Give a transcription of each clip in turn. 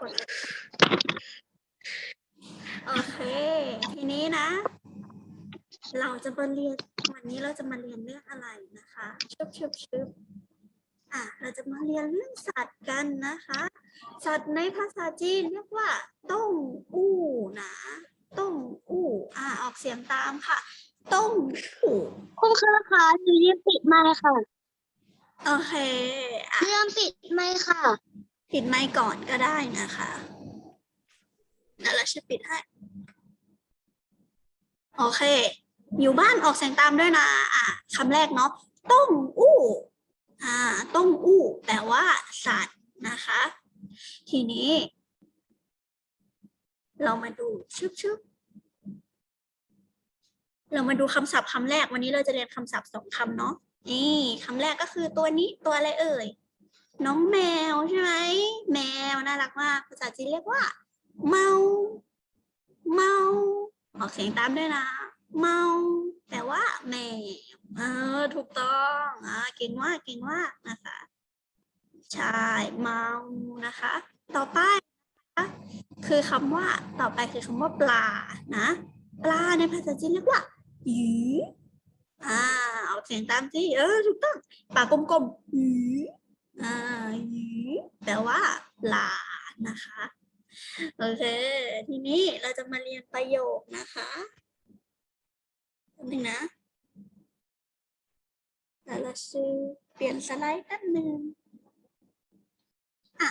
กดโอเค ทีนี้นะ เราจะมาเรียนวันนี้เราจะมาเรียนเรื่องอะไรนะคะชึบชึบชึบอะเราจะมาเรียนเรื่องสัตว์กันนะคะ สัตว์ในภาษาจีนเรียกว่าต้งอู้นะต้งอู้อ่าออกเสียงตามค่ะต้งอู้คุณครูคะหนูยืมปิดไมค์ค่ะ โอเคอะ เรื่องปิดไมค์ค่ะ ปิดไมค์ก่อนก็ได้นะคะเดี๋ยวจะปิดให้ โอเค อยู่บ้านออกเสียงตามด้วยนะ อะคำแรกเนาะต้งอู้ อ่า ต้งอู้ แปลว่า สัตว์นะคะ ทีนี้ เรามาดูชึบชึบเรามาดูคำศัพท์คำแรกวันนี้เราจะเรียนคำศัพท์สองคำเนาะนี่คำแรกก็คือตัวนี้ตัวอะไรเอ่ย น้องแมวใช่ไหมแมวน่ารักมากภาษาจีนเรียกว่า เมา เมาออกเสียงตามด้วยนะ เมาแปลว่าแมวเออถูกต้องอ่าเก่งมากเก่งมากนะคะใช่เมานะคะ ต่อไปคือคำว่าต่อไปคือคำว่าปลานะปลาในภาษาจีนเรียกว่าหยีอ่าออกเสียงตามสิเออถูกต้องปากกลมๆหยี อ่าแปลว่าปลานะคะ โอเค ทีนี้เราจะมาเรียนประโยคนะคะแป๊บนึงนะแล้วเราจะเปลี่ยนสไลด์แป๊บนึงอะ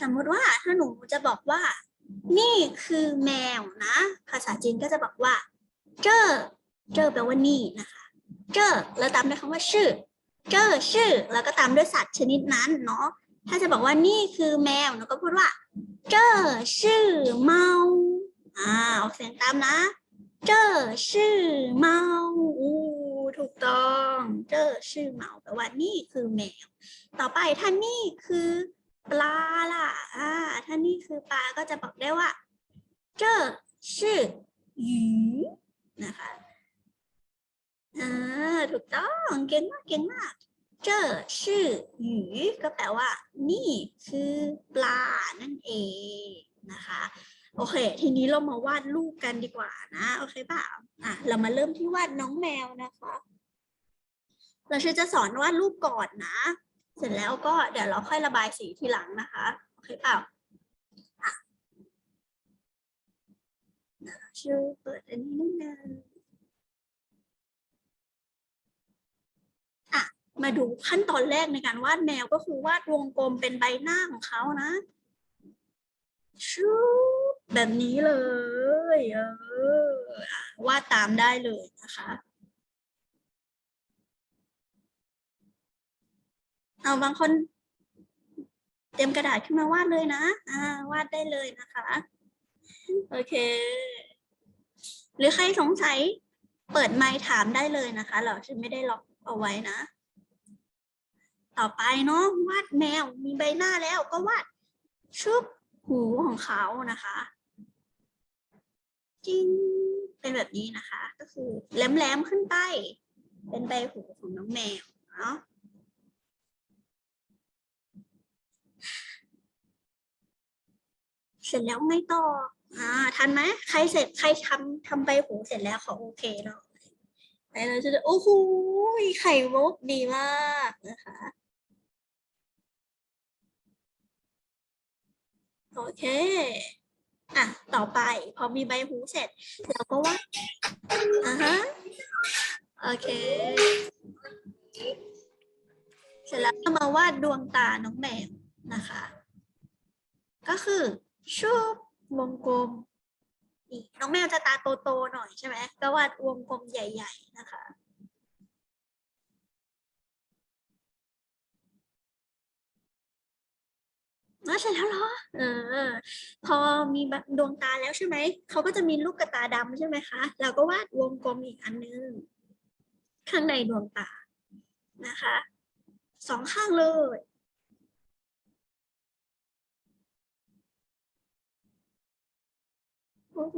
สมมติว่าถ้าหนูจะบอกว่า นี่คือแมวนะ ภาษาจีนก็จะบอกว่า เจอเจอแปลว่านี่นะคะ เจอแล้วตามด้วยคำว่าชื่อ เจอชื่อ แล้วก็ตามด้วยสัตว์ชนิดนั้นเนาะถ้าจะบอกว่านี่คือแมวหนูก็พูดว่าเจอชื่อเมาอ่าออกเสียงตามนะเจอชื่อเมาอู้ถูกต้องเจอชื่อเมาแปลว่านี่คือแมว ต่อไปถ้านี่คือปลาล่ะอ่าถ้านี่คือปลาก็จะบอกได้ว่า เจอชื่อหยูนะคะ อ่าถูกต้องเก่งมากเก่งมากเจอชื่อหยูก็แปลว่า นี่คือปลานั่นเองนะคะ โอเค ทีนี้เรามาวาดรูปกันดีกว่านะ โอเคเปล่าอะเรามาเริ่มที่วาดน้องแมวนะคะ เราจะสอนวาดรูปก่อนนะ เสร็จแล้วก็เดี๋ยวเราค่อยระบายสีทีหลังนะคะ โอเคเปล่าอะเดี๋ยวเราชื่อเปิดอันนี้นิดนึง มาดูขั้นตอนแรกในการวาดแมวก็คือวาดวงกลมเป็นใบหน้าของเขานะชูแบบนี้เลย เออวาดตามได้เลยนะคะเอาบางคน เตรียมกระดาษขึ้นมาวาดเลยนะ อ่า วาดได้เลยนะคะ โอเค หรือใครสงสัย เปิดไมค์ถามได้เลยนะคะ เราจะไม่ได้ล็อกเอาไว้นะ ต่อไปเนาะวาดแมวมีใบหน้าแล้วก็วาดชุบหูของเขานะคะจริงเป็นแบบนี้นะคะ ก็คือแหลมๆขึ้นไป เป็นใบหูของน้องแมวเนาะเสร็จแล้วไงต่อ อ่า ทันไหม ใครเสร็จ ใครทำทำใบหูเสร็จแล้วขาโอเคเนาะไปเราจะโอ้โหไข่มุกดีมากนะคะ โอเค อะ ต่อไปพอมีใบหูเสร็จเราก็วาดอ่าฮะ โอเค เสร็จแล้วก็มาวาดดวงตาน้องแมวนะคะ ก็คือชูบวงกลมน้องแมวจะตาโตๆหน่อยใช่ไหมก็วาดวงกลมใหญ่ ๆ นะคะ เออใช่แล้วเหรอเออ พอมีแบบดวงตาแล้วใช่ไหม เขาก็จะมีลูกกระตาดำใช่ไหมคะ เราก็วาดวงกลมอีกอันนึง ข้างในดวงตา นะคะ สองข้างเลย โอ้โห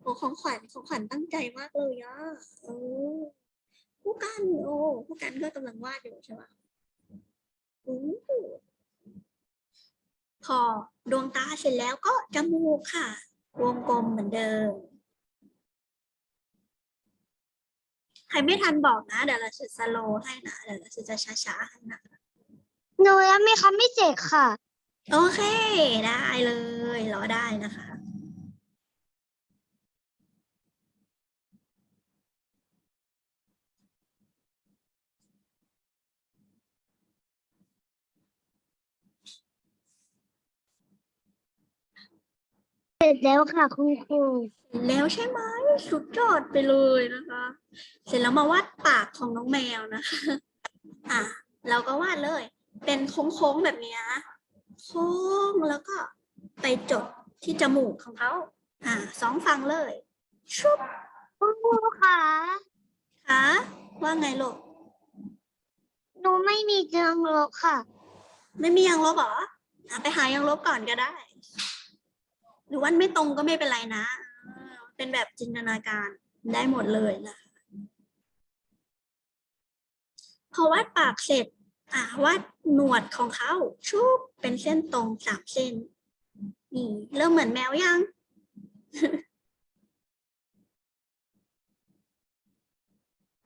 โอ้ของขวัญของขวัญตั้งใจมากเลยอะโอ้ผู้กัน โอ้ผู้กันก็กำลังวาดอยู่ใช่ไหม พอดวงตาเสร็จแล้วก็จมูกค่ะ วงกลมเหมือนเดิม ใครไม่ทันบอกนะ เดี๋ยวเราจะสโลว์ให้นะ เดี๋ยวเราจะช้าๆให้นะ หนูยังมีคำไม่เจ็กค่ะ โอเค ได้เลยรอได้นะคะ เสร็จแล้วค่ะคุณครูแล้วใช่ไหมสุดยอดไปเลยนะคะ เสร็จแล้วมาวาดปากของน้องแมวนะคะอะเราก็วาดเลย เป็นโค้งๆแบบเนี้ยโค้งแล้วก็ไปจดที่จมูกของเขาอ่าสองฝั่งเลยชุบคุณครูค่ะคะว่าไงลูกหนูไม่มีเจืองลบค่ะ ไม่มียางลบเหรออะไปหายางลบก่อนก็ได้ หรือว่าไม่ตรงก็ไม่เป็นไรนะเป็นแบบจินตนาการได้หมดเลยนะคะพอวาดปากเสร็จอ่าวาดหนวดของเขาชุบเป็นเส้นตรงสามเส้นนี่เริ่มเหมือนแมวยัง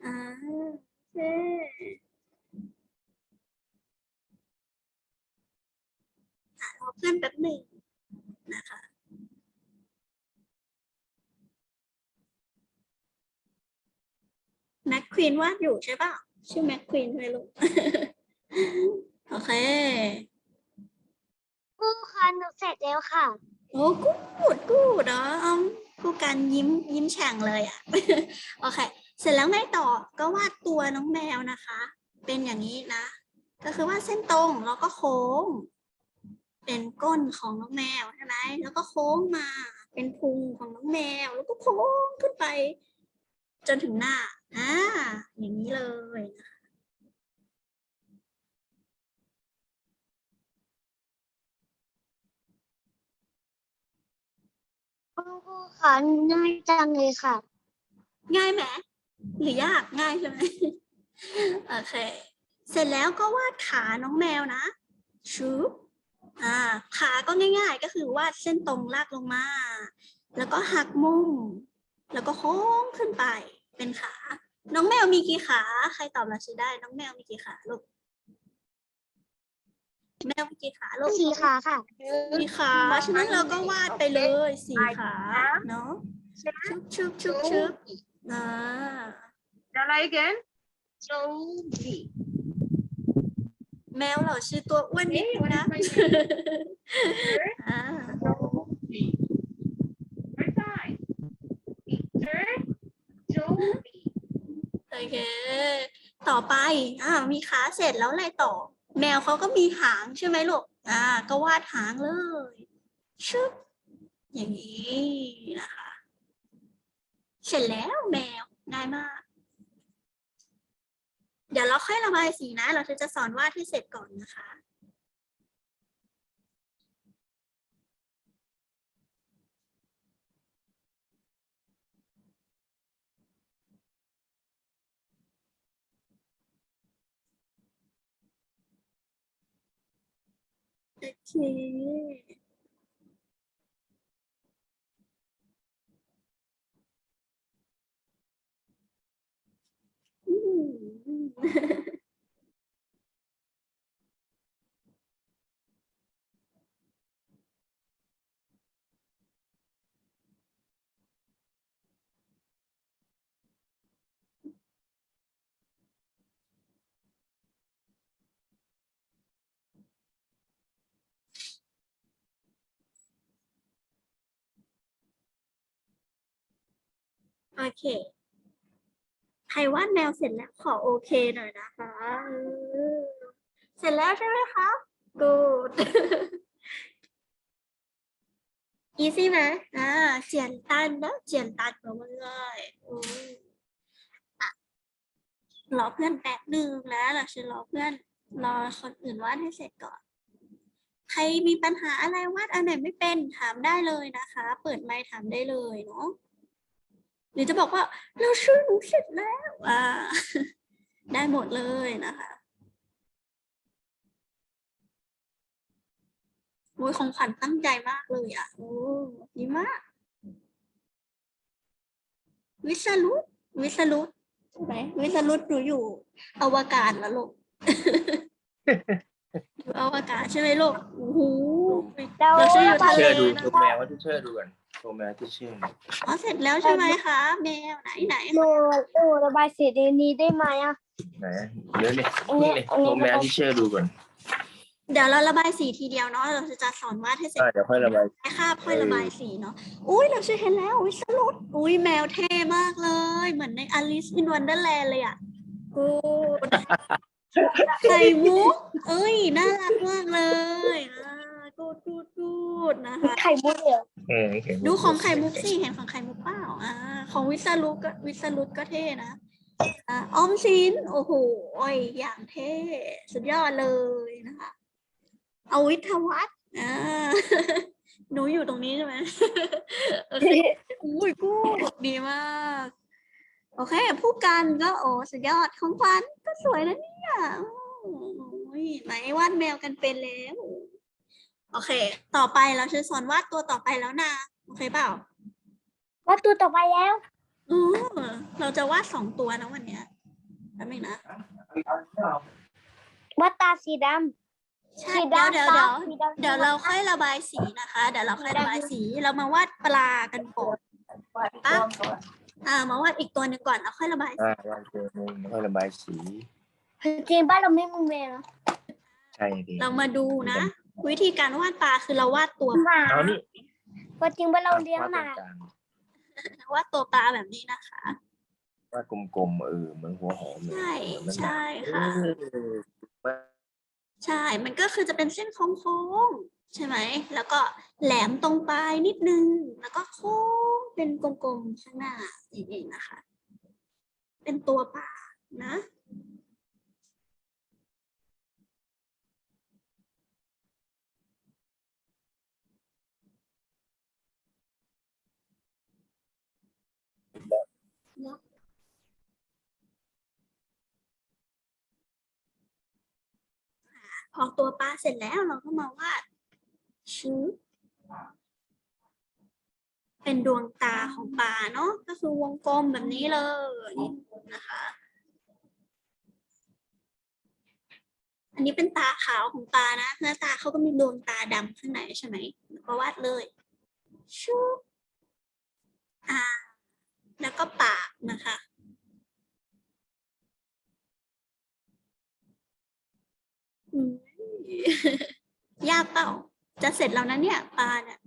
อ่าโอเรอเพื่อนแป๊บหนึ่งนะคะ แม็กควีนวาดอยู่ใช่ป่ะ ชื่อแม็กควีนใช่ไหมลูก โอเค ครูค่ะหนูเสร็จแล้วค่ะ โอ้กูดกูดอ๋อผู้การยิ้มยิ้มแฉ่งเลยอะ โอเค เสร็จแล้วไงต่อก็วาดตัวน้องแมวนะคะ เป็นอย่างนี้นะ ก็คือวาดเส้นตรงแล้วก็โค้ง เป็นก้นของน้องแมวใช่ไหมแล้วก็โค้งมา เป็นพุงของน้องแมว แล้วก็โค้งขึ้นไป จนถึงหน้า อ่า อย่างนี้เลยนะคะคุณครูค่ะง่ายจังเลยค่ะ ง่ายไหมหรือยากง่ายใช่ไหมโอเค เสร็จแล้วก็วาดขาน้องแมวนะชุบอ่าขาก็ง่าย ๆ ก็คือวาดเส้นตรงลากลงมา แล้วก็หักมุม แล้วก็โค้งขึ้นไปเป็นขา น้องแมวมีกี่ขา ใครตอบเราชื่อได้ น้องแมวมีกี่ขาลูก แมวมีกี่ขาลูกสีขาค่ะ สี่ขา ฉะนั้นเราก็วาดไปเลยสี่ขาเนาะ ชุบชุบชุบชุบอ่า Try again. โจบีแมวเราชื่อตัวอ้วนนิดนึงนะ อ่า Right side. Turn. Joby. โอเค ต่อไป อ่า มีขาเสร็จแล้วอะไรต่อ แมวเขาก็มีหางใช่ไหมลูก อ่า ก็วาดหางเลย ชึบ อย่างนี้นะคะ เสร็จแล้วแมว ง่ายมาก เดี๋ยวเราค่อยระบายสีนะ เราจะสอนวาดให้เสร็จก่อนนะคะ เค อืม โอเค ใครวาดแมวเสร็จแล้วขอโอเคหน่อยนะคะ เสร็จแล้วใช่ไหมคะ good easy ไหมอ่า เจียนตันนะเจียนตันมาเลยอืมอะรอเพื่อนแป๊บหนึ่งแล้วเราจะรอเพื่อน รอคนอื่นวาดให้เสร็จก่อน ใครมีปัญหาอะไรวาดอันไหนไม่เป็นถามได้เลยนะคะ เปิดไมค์ถามได้เลยเนาะ หรือจะบอกว่าเราชื่อหนูเสร็จแล้วอ่าได้หมดเลยนะคะโอ้ยของขวัญตั้งใจมากเลยอะ โอ้ดีมาก วิสรุตวิสรุตใช่ไหมวิสรุตหนูอยู่ อวกาศแล้วลูกอยู่อวกาศใช่ไหมลูกโอ้โหเราเราชื่ออยู่ทะเลเชื่อดูตัวแมวว่าที่เชื่อดูกัน ตัวแมวที่เชื่ออ๋อเสร็จแล้วใช่ไหมคะแมวไหนไหนหนูหนูระบายสีในนี้ได้ไหมอะ ไหนเดี๋ยวนี่นี่เลยตัวแมวที่เชื่อดูก่อน เดี๋ยวเราระบายสีทีเดียวเนาะ เราจะสอนวาดให้เสร็จอ่าเดี๋ยวค่อยระบายแค่คาบค่อยระบายสีเนาะ อุ้ยเราชื่อเห็นแล้ววิสรุตอุ้ยแมวเท่มากเลย เหมือนใน Alice in Wonderland เลยอะกูดไข่มุกเอ้ย น่ารักมากเลยอ่า กูดกูดกูดนะคะ ไข่มุกเหรอเออเห็นดูของไข่มุกสิเห็นของไข่มุกเปล่าอ่า ของวิสรุตก็วิสรุตก็เท่นะอ่าออมสินโอ้โหโอ้ยอย่างเท่สุดยอดเลยนะคะเอาวิทยาวัฒน์อ่าหนูอยู่ตรงนี้ใช่ไหมโอเคอุ้ยกูดีมาก โอเค ผู้กันก็โอ้สุดยอดของขวัญก็สวยนะเนี่ยโอ้ยไหนวาดแมวกันเป็นแล้ว โอเค ต่อไปเราจะสอนวาดตัวต่อไปแล้วนะ โอเคเปล่าว่าตัวต่อไปแล้ว อือเราจะวาดสองตัวนะวันเนี้ยแป๊บนึงนะ ว่าตาสีดำใช่ สีเดี๋ยวดำเดี๋ยวตาเดี๋ยว สีดำเดี๋ยวเราค่อยระบายสีนะคะ เดี๋ยวเราค่อยระบายสี เรามาวาดปลากันก่อนปั๊บอ่ามาวาดอีกตัวหนึ่งก่อนแล้วค่อยระบายสีอ่าวางตัวหนึงแล้วค่อยระบายสี จริงๆบ้านเราไม่มีแมวนะใช่ดิเรามาดูนะ วิธีการวาดปลาคือเราวาดตัวหมาเอานี่ก็จริงบ้านเราเลี้ยงหมา วดตรงกลางวาดตัวปลาแบบนี้นะคะ วาดกลมๆเออเหมือนหัวหอมเลยใช่เหมือนใช่ค่ะ เออใช่ มันก็คือจะเป็นเส้นโค้งๆใช่ไหม แล้วก็แหลมตรงปลายนิดนึง แล้วก็โค้งเป็นกลมๆข้างหน้าอย่างนี้นะคะ เป็นตัวปลานะ พอตัวปลาเสร็จแล้วเราก็มาวาดชื้อเป็นดวงตาของปลาเนาะก็คือวงกลมแบบนี้เลยนะคะ อันนี้เป็นตาขาวของปลานะหน้าตาเขาก็มีดวงตาดำข้างในใช่ไหมก็วาดเลยชุบอ่า แล้วก็ปากนะคะอืม ยากเปล่า จะเสร็จแล้วนะเนี่ยปลาเนี่ย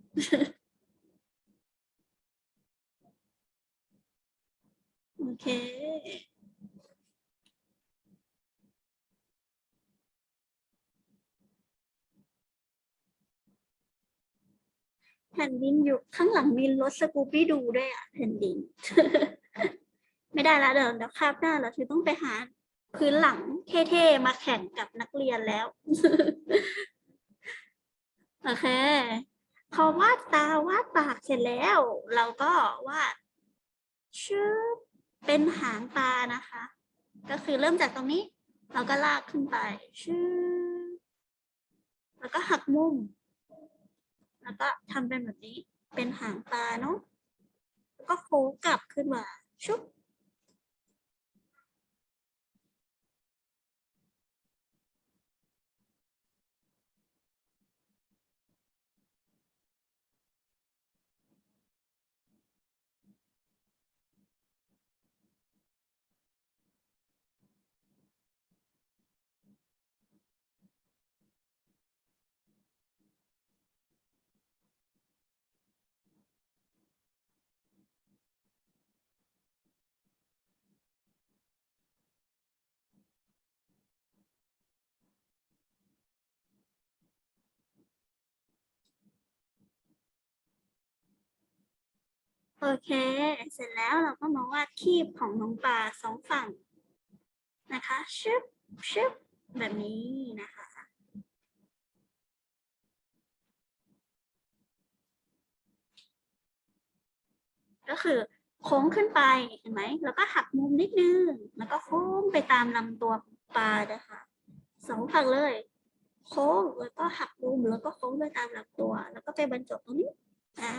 โอเคแผ่นดินอยู่ข้างหลังมีรถสกูปปี้ดูด้วยอะแผ่นดิน ไม่ได้ล้วเดี๋ยวเดี๋ยวคาบหน้าเราคือต้องไปหา พื้นหลังเท่ๆมาแข่งกับนักเรียนแล้ว โอเค พอวาดตาวาดปากเสร็จแล้ว เราก็วาดชื่อเป็นหางปลานะคะ ก็คือเริ่มจากตรงนี้ เราก็ลากขึ้นไป ชื่อ แล้วก็หักมุม แล้วก็ทำเป็นแบบนี้ เป็นหางปลาเนาะแล้วก็โค้งกลับขึ้นมาชุบ โอเค เสร็จแล้วเราก็มาวาดคีบของน้องปลาสองฝั่งนะคะชึบชึบแบบนี้นะคะ ก็คือโค้งขึ้นไปเห็นไหม แล้วก็หักมุมนิดนึง แล้วก็โค้งไปตามลำตัวปลานะคะสองฝั่งเลย โค้งแล้วก็หักมุมแล้วก็โค้งไปตามลำตัว แล้วก็ไปบรรจบตรงนี้อ่า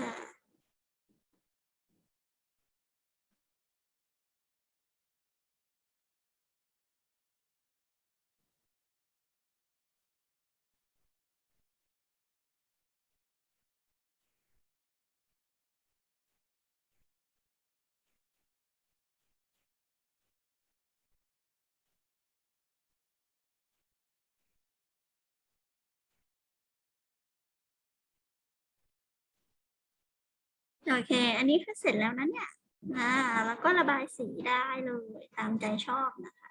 โอเค อันนี้คือเสร็จแล้วนะเนี่ยอ่าแล้วก็ระบายสีได้เลยตามใจชอบนะคะ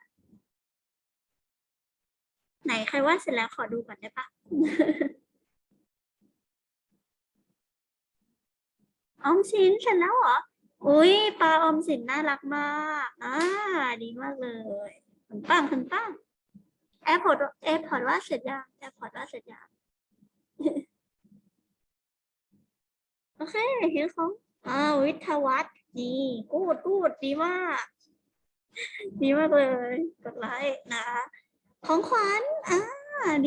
ไหนใครว่าดเสร็จแล้วขอดูก่อนได้ปะออมสินเสร็จแล้วเหรอ อุ้ยปลาออมสินน่ารักมากอ่าดีมากเลยขนปังขนปังแอร์พอร์ตแอร์พอร์ตว่าดเสร็จยังแอร์พอร์ตว่าดเสร็จยัง โอเคเห็นของอ่าวิทยาวัฒน์นี่กูดกูดดีมาก ดีมากเลยกดไลค์นะ ของขวัญอ่า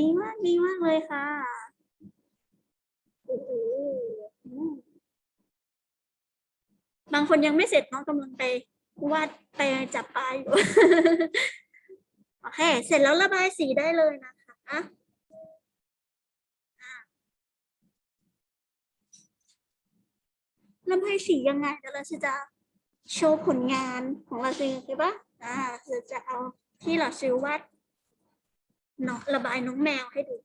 ดีมากดีมากเลยค่ะโอ้โหบางคนยังไม่เสร็จน้องกำลังไปวาดไปจับปลาอยู่ โอเค เสร็จแล้วระบายสีได้เลยนะคะ ระบายสียังไงเดี๋ยวเราจะโชว์ผลงานของเราเองใช่ปะอ่าเราจะเอาที่เราซื้อวาดน้องระบายน้องแมวให้ดู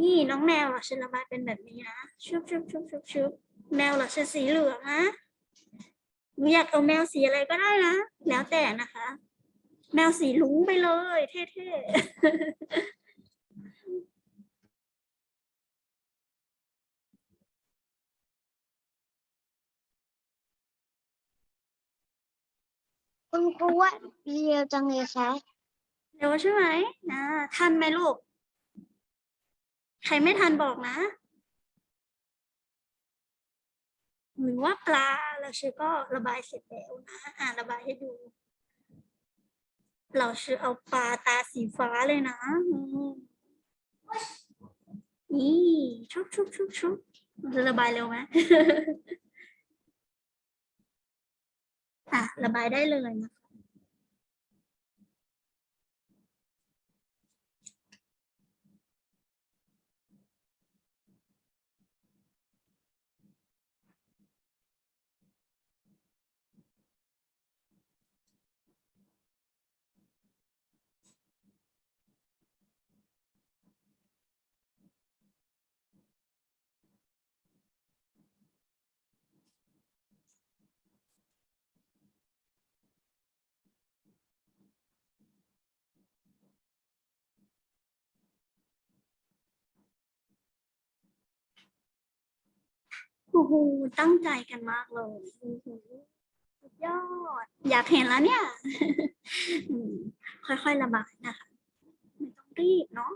นี่น้องแมวอะฉันระบายเป็นแบบนี้นะชุบชุบชุบชุบชุบแมวเรอฉันสีเหลืองนะอยากเอาแมวสีอะไรก็ได้นะ แล้วแต่นะคะ แมวสีลุ้งไปเลย เท่ๆ คุณครูว่าเร็วจังเลยคะเร็วใช่ไหมนะทันไหมลูก ใครไม่ทันบอกนะ หรือว่าปลาเราชื่อก็ระบายเสร็จแล้วนะ อ่าระบายให้ดู เราชื่อเอาปลาตาสีฟ้าเลยนะนี่ชุบชุบชุบชุบจะระบายเร็วไหม ค่ะ ระบายได้เลยนะคะ โอ้โหตั้งใจกันมากเลยสุดยอด อยากเห็นแล้วเนี่ย ค่อยๆระบายนะคะ ไม่ต้องรีบเนาะ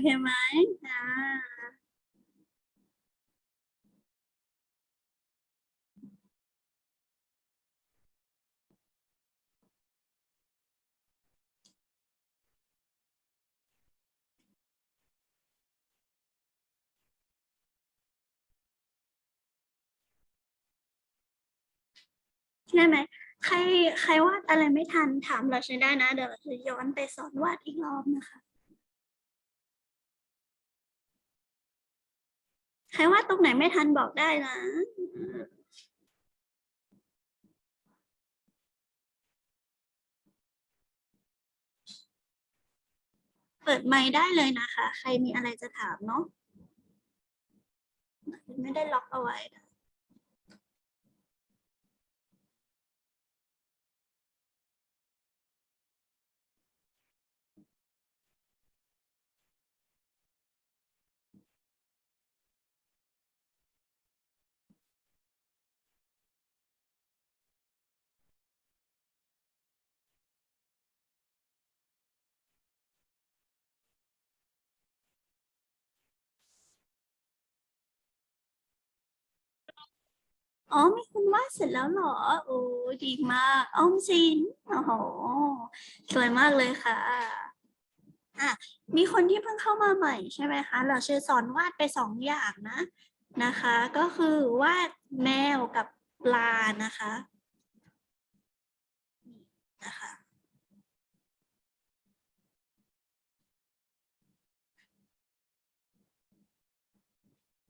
เคไหมอ่าใช่ไหมใครใครวาดอะไรไม่ทันถามเราใช้ได้นะ เดี๋ยวเราจะย้อนไปสอนวาดอีกรอบนะคะ ใครว่าตรงไหนไม่ทันบอกได้นะเปิดไมค์ได้เลยนะคะ ใครมีอะไรจะถามเนาะ ไม่ได้ล็อกเอาไว้นะ อ๋อมีคนวาดเสร็จแล้วเหรอ โอ้ดีมากออมสินโอ้โหสวยมากเลยค่ะอะ มีคนที่เพิ่งเข้ามาใหม่ใช่ไหมคะ เราชื่อสอนวาดไปสองอย่างนะนะคะ ก็คือวาดแมวกับปลานะคะนี่นะคะ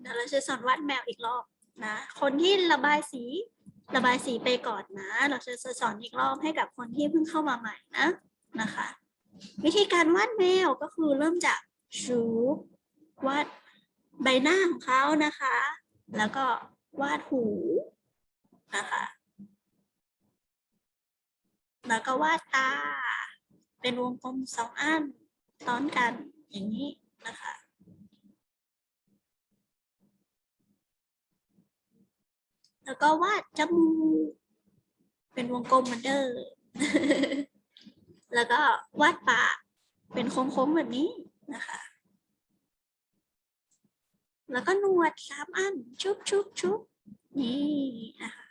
เดี๋ยวเราจะสอนวาดแมวอีกรอบ นะ คนที่ระบายสีระบายสีไปก่อนนะ เราจะสอนอีกรอบให้กับคนที่เพิ่งเข้ามาใหม่นะนะคะ วิธีการวาดแมวก็คือเริ่มจากชูวาดใบหน้าของเขานะคะ แล้วก็วาดหูนะคะ แล้วก็วาดตา เป็นวงกลมสองอันซ้อนกันอย่างนี้นะคะ แล้วก็วาดจมูกเป็นวงกลมเหมือนเดิมแล้วก็วาดปากเป็นโค้งๆแบบนี้นะคะ แล้วก็นวดสามอันชุบชุบชุบนี่นะคะ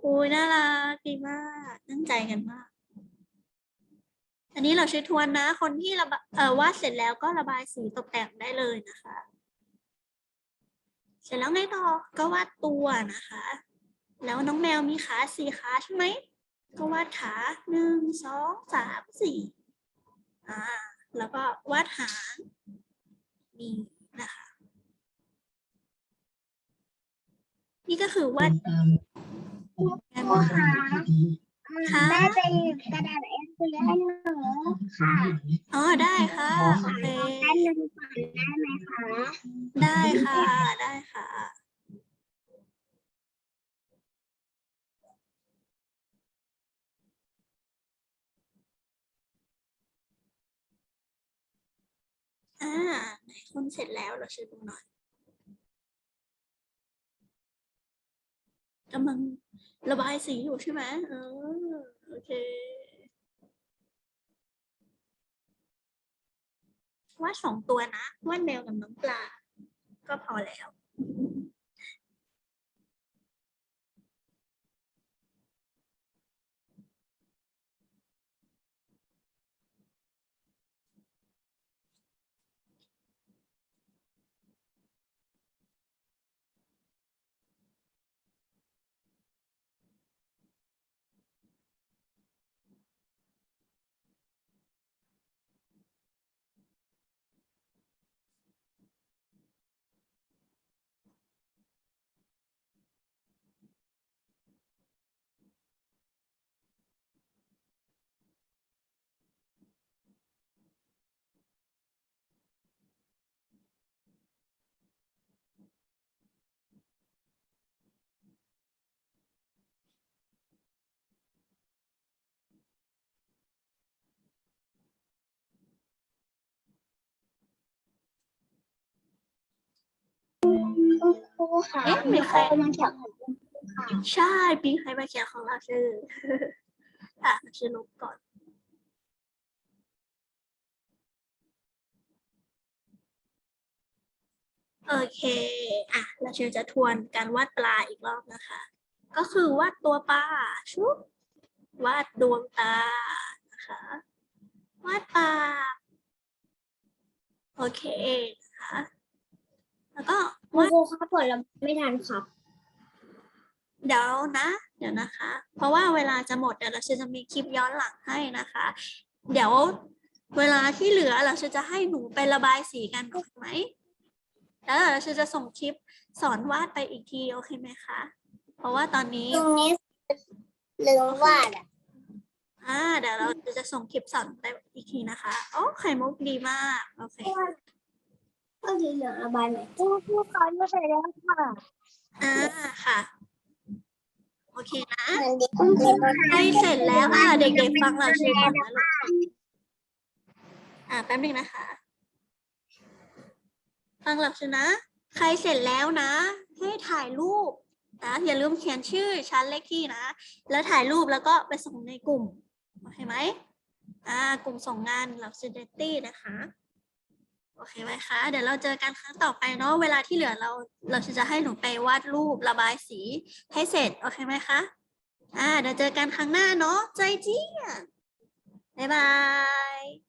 โอ้ยน่ารักดีมากตั้งใจกันมาก อันนี้เราใช้ทวนนะ คนที่ระบายเออวาดเสร็จแล้วก็ระบายสีตกแต่งได้เลยนะคะ เสร็จแล้วไงต่อก็วาดตัวนะคะ แล้วน้องแมวมีขาสี่ขาใช่ไหมก็วาดขาหนึ่งสองสามสี่อ่าแล้วก็วาดหางนี่นะคะ นี่ก็คือวาดแมวค่ะค่ะแม่ไปหยิบกระดาษ A4 ให้หนู ค่ะอ๋อได้ค่ะโอเคแป๊บนึงก่อนได้ไหมคะได้ค่ะ ได้ค่ะ อ่าไหนคนเสร็จแล้วเราช่วยดูหน่อยกำลังระบายสีอยู่ใช่ไหมเออโอเค วาดสองตัวนะวาดแมวกับน้องปลา ก็พอแล้ว ค่ะมีใครมาจากของค่ะใช่ปีใครมาแจกของเราชื่ออะชื่อนุกก่อน โอเค อะ เราเชิญจะทวนการวาดปลาอีกรอบนะคะ ก็คือวาดตัวปลาชุบวาดดวงตานะคะ วาดปลาโอเคนะคะ แล้วก็คุณวาดครูครับผลไม่ทันครับ เดี๋ยวนะ เดี๋ยวนะคะ เพราะว่าเวลาจะหมดเดี๋ยวเราจะมีคลิปย้อนหลังให้นะคะ เดี๋ยวเวลาที่เหลือเราจะให้หนูไประบายสีกันก่อนไหมแล้วเราจะส่งคลิปสอนวาดไปอีกทีโอเคไหมคะ เพราะว่าตอนนี้ตรงนี้ลืมวาดอะอ่าเดี๋ยวเราจะส่งคลิปสอนไปอีกทีนะคะ โอ้ไข่มุกดีมาก โอเค ก็สีเหลืองระบายหน่อยครูครูสอนมาเสร็จแล้วค่ะอ่าค่ะ โอเคนะเหมือนเด็กคุณครูใกล้เสร็จแล้วอ่าเด็กๆฟังเราเชียร์ก่อนนะลูกอ่าแป๊บนึงนะคะ ฟังหลับชนะ ใครเสร็จแล้วนะ ให้ถ่ายรูปนะอย่าลืมเขียนชื่อชั้นเลขที่นะ แล้วถ่ายรูปแล้วก็ไปส่งในกลุ่มโอเคไหมอ่ากลุ่มส่งงานหลับ student นะคะ โอเคไหมคะ เดี๋ยวเราเจอกันครั้งต่อไปเนาะ เวลาที่เหลือเราเราจะให้หนูไปวาดรูประบายสีให้เสร็จ โอเคไหมคะ อ่า เดี๋ยวเจอกันครั้งหน้าเนาะ ใจเจี้ยบ๊ายบาย